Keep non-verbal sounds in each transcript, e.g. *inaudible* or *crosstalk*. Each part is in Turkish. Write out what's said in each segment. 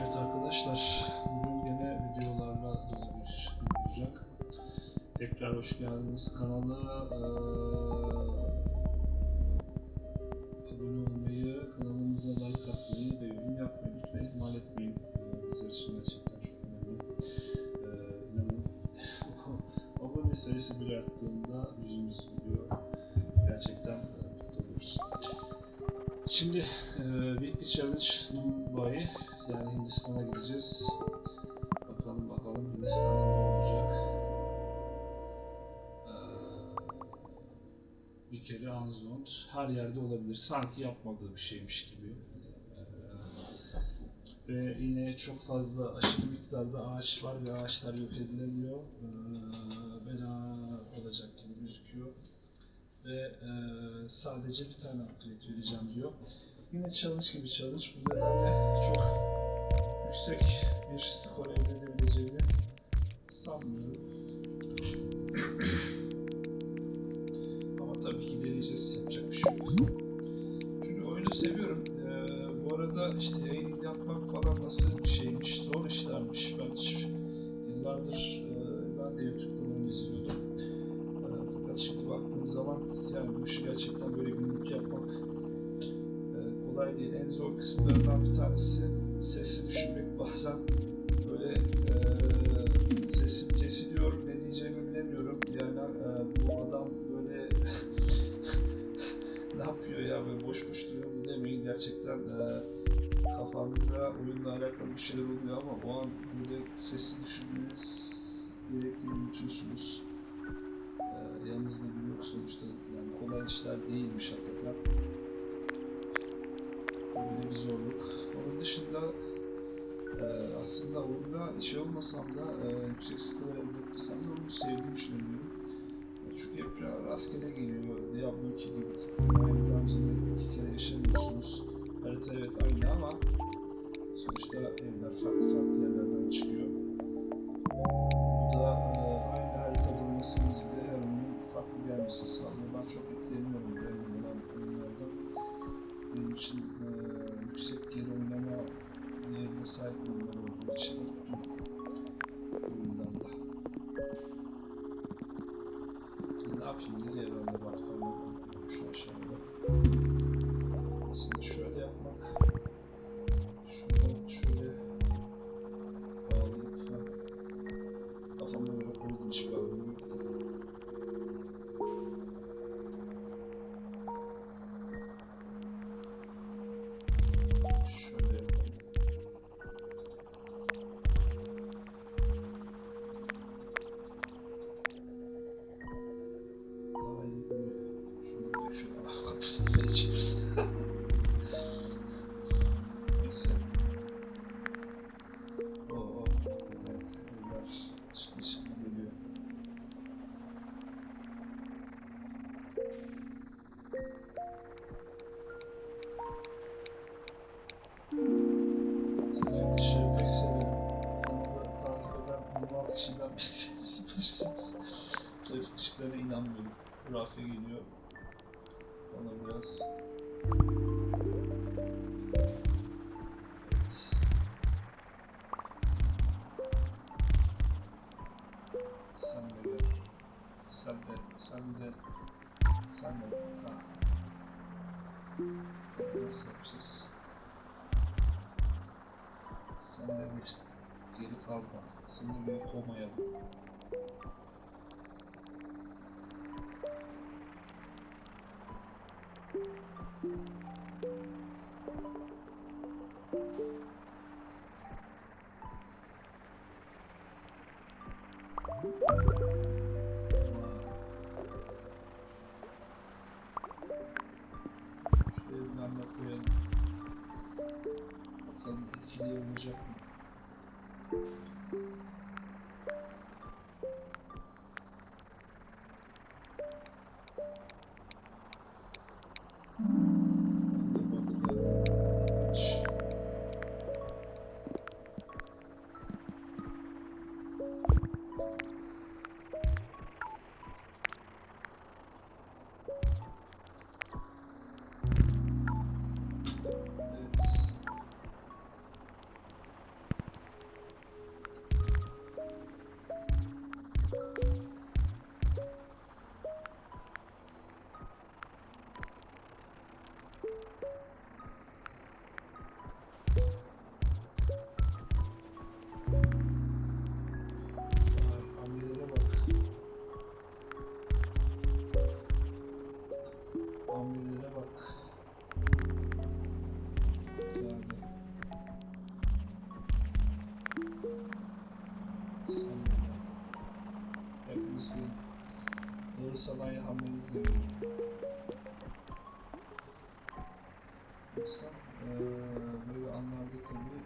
Evet arkadaşlar, bugün yine videolarla dolu bir gün olacak. Tekrar hoş geldiniz kanala. eee, abone olmayı, kanalımıza like atmayı ve yorum yapmayı lütfen ihmal etmeyin. Eee, Bizler için gerçekten çok önemli. İnanın, *laughs* abone sayısı bir arttığında yüzümüz gülüyor. Gerçekten eee, mutlu oluruz. Şimdi Challenge Dubai yani Hindistan'a gideceğiz. Bakalım bakalım Hindistan'da ne olacak. Eee, bir kere Anzond her yerde olabilir. Sanki yapmadığı bir şeymiş gibi. Eee, ve yine çok fazla aşırı miktarda ağaç var ve ağaçlar yok edilemiyor. Eee bela olacak gibi gözüküyor ve eee, sadece bir tane upgrade vereceğim diyor. Yine challenge gibi challenge. Bu nedenle çok yüksek bir skor elde edebileceğini sanmıyorum. *clears throat* Ama tabii ki deneyeceğiz. Yapacak bir şey yok. Gerçekten eee kafanızda oyunla alakalı bir şeyler oluyor ama o an böyle sesi düşürmeniz gerektiğini unutuyorsunuz. Ee, yanınızda biri yok sonuçta yani kolay işler değilmiş hakikaten. Böyle bir zorluk. Onun dışında e, aslında oyunda şey olmasam da e, yüksek skor elde etmesem de onu sevdiğimi düşünüyorum. E, Çünkü hep rastgele geliyor. Diablo 2 gibi. Sonuçta şimdi geliyor. Trafik ışığı pek severim. Kanalı takip eden 26 kişiden birisiniz. bilirsiniz. Trafik ışıklarına inanmıyorum. Rafe geliyor. Bana biraz... Sen de, sen de, sen de. Ha. Nasıl yapacağız? Sen de geç. Geri kalma. Seni de geri kovmayalım. Hepimiz bir ağır sanayi hamlemiz de Yoksa ee, böyle anlarda tabii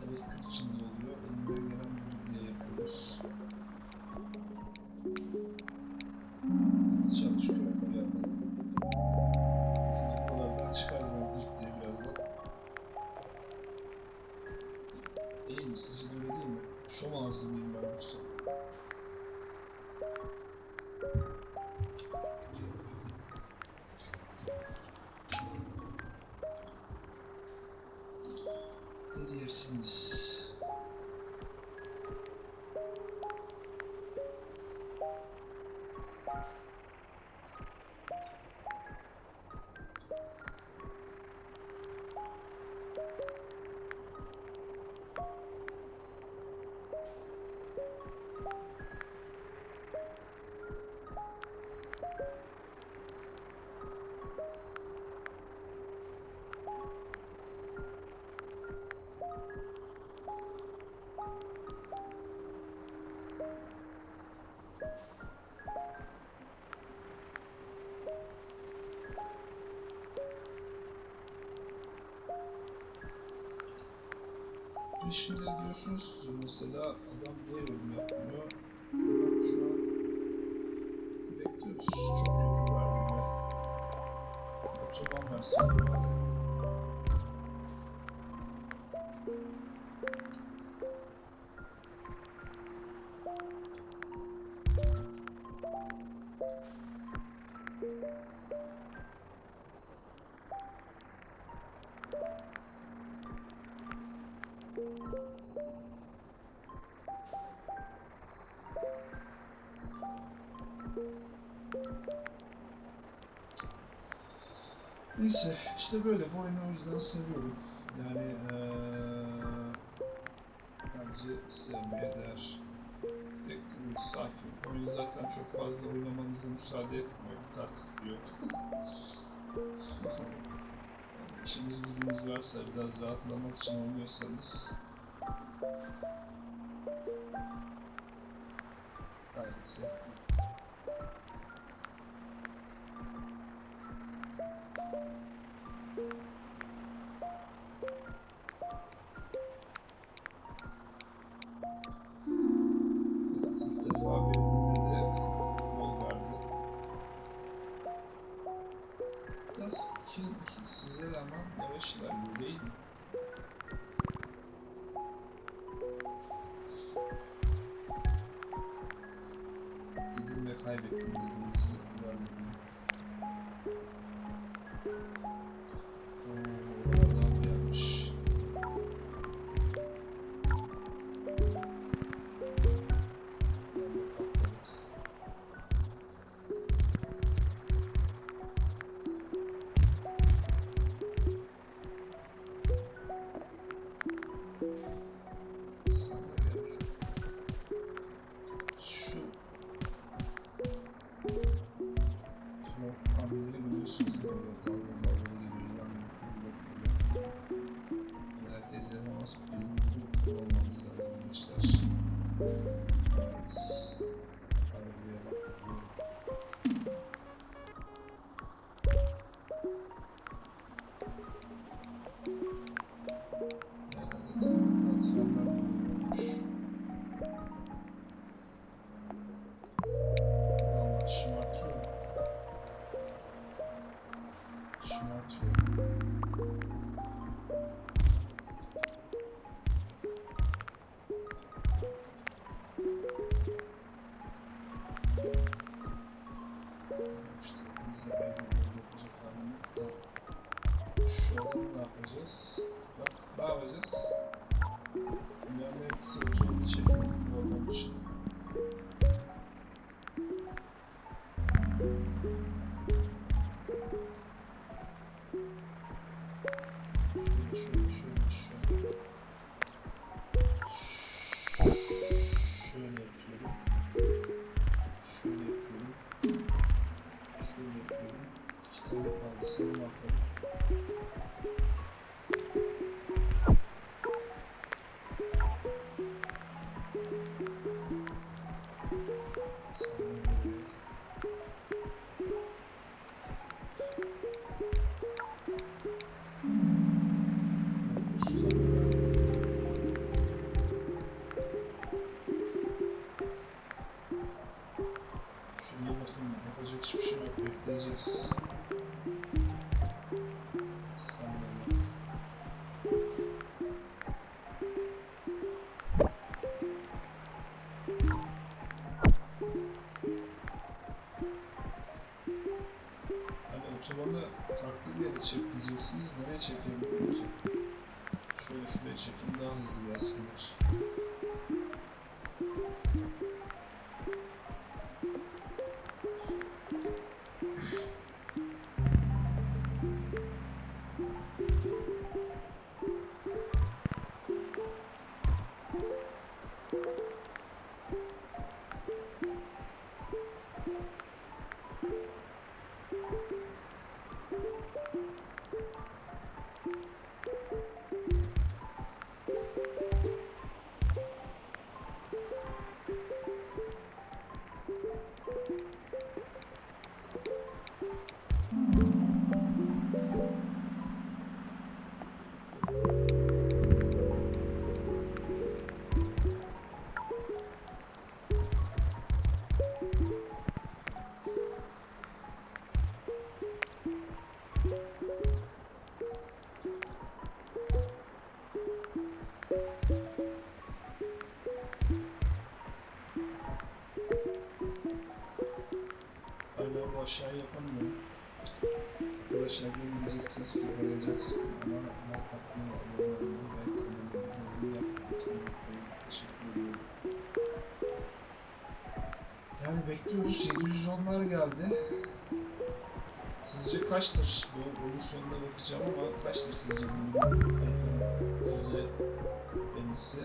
tabii içinde oluyor. Elimden gelen bir yapıyoruz. Yoksa? Ne diyersiniz? Şimdi diyorsunuz mesela adam niye yorum yapmıyor? Şu an bekliyoruz. Çok kötü verdim be. Otoban versin bari. Neyse işte böyle bu oyunu o yüzden seviyorum. Yani eee bence sevmeye değer. Zevkli bir sakin. Oyun zaten çok fazla oynamanıza müsaade etmiyor. Artık diyor. yani işiniz gücünüz varsa biraz rahatlamak için oynuyorsanız gayet zevkli. An ne yapacağız? Bak, ne yapacağız? Dünyanın en kısa otoyolu çekiyorum bu farklı bir yere çek diyeceksiniz. Nereye ki? Şöyle şuraya çekeyim daha hızlı gelsinler. Arkadaşlar benim diyeceksiniz ki bayılacaksın ama bunu yaptım. Teşekkür ediyorum. Yani bekliyoruz. 710'lar geldi. Sizce kaçtır? Bu oyun sonuna bakacağım ama kaçtır sizce bu haritanın yüzde ellisi?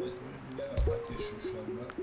Evet, öyle bir atak yaşıyor şu anda.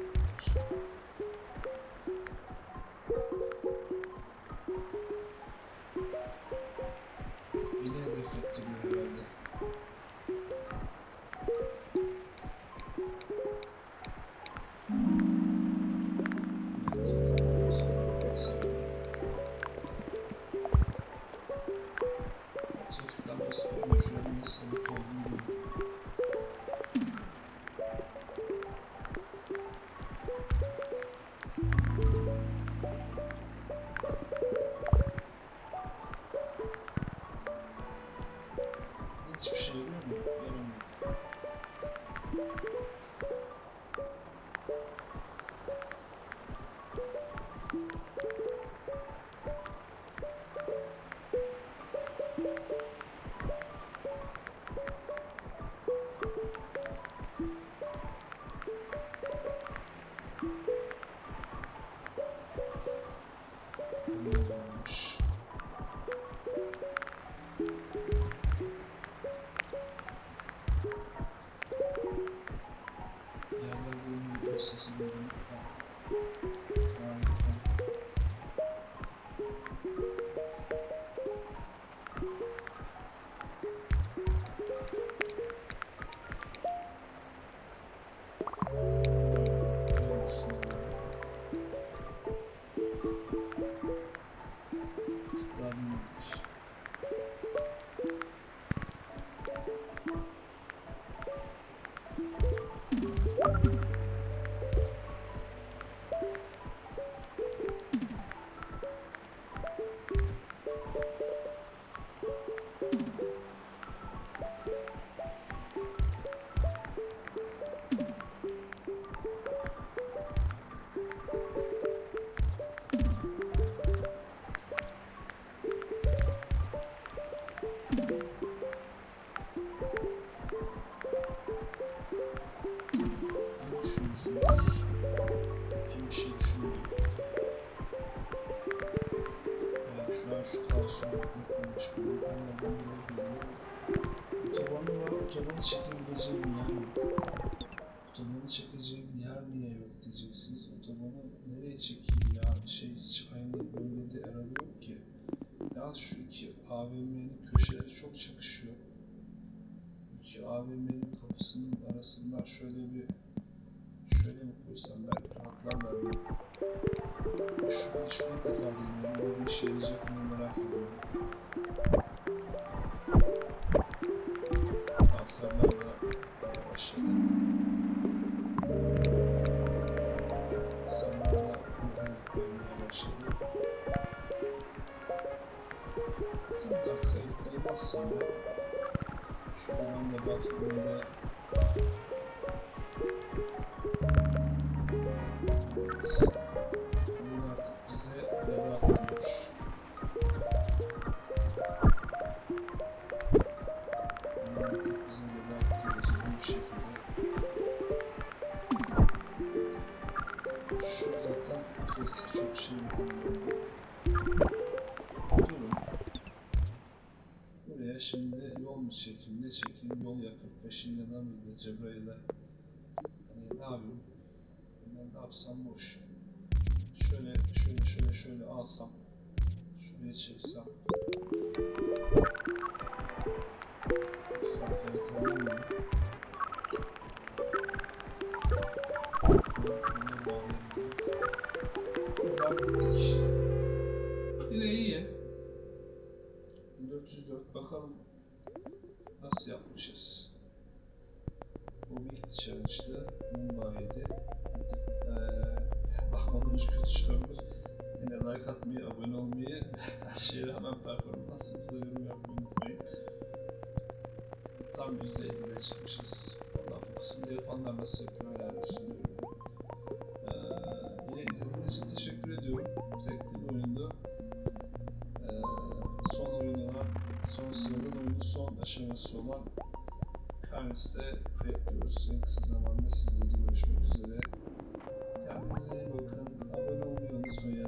Çok çakışıyor. İki AVM'nin kapısının arasında şöyle bir şöyle mi koysam belki rahatlarlar mı? Şu şuna kadar bilmiyorum. Bir işe yarayacak mı merak ediyorum. Hasarlar da başladı. Ayıklayı bassam da şurada ben yakıp peşinden mi gideceğim böyle. Hani ne yapayım? Ben ne yapsam boş. Şöyle, şöyle, şöyle, şöyle alsam. Şuraya çeksem. Yine iyi. 404 bakalım nasıl yapmışız. Challenge'dı. Mumbai'de. Ee, bakmadan önce kötü çıkabilir. Yine like atmayı, abone olmayı, *laughs* her şeye rağmen performansınızda yorum yapmayı unutmayın. Tam %50'de çıkmışız. Valla bu kısımda yapanlar nasıl yapıyor helal olsun diyorum. Ee, yine izlediğiniz için teşekkür ediyorum. Zevkli bir oyundu. Ee, son oyununa, son sıradan oyunun son aşaması olan Carnes'te bekliyoruz. En kısa zamanda sizlerle görüşmek üzere. Kendinize iyi bakın. Abone olmayı unutmayın.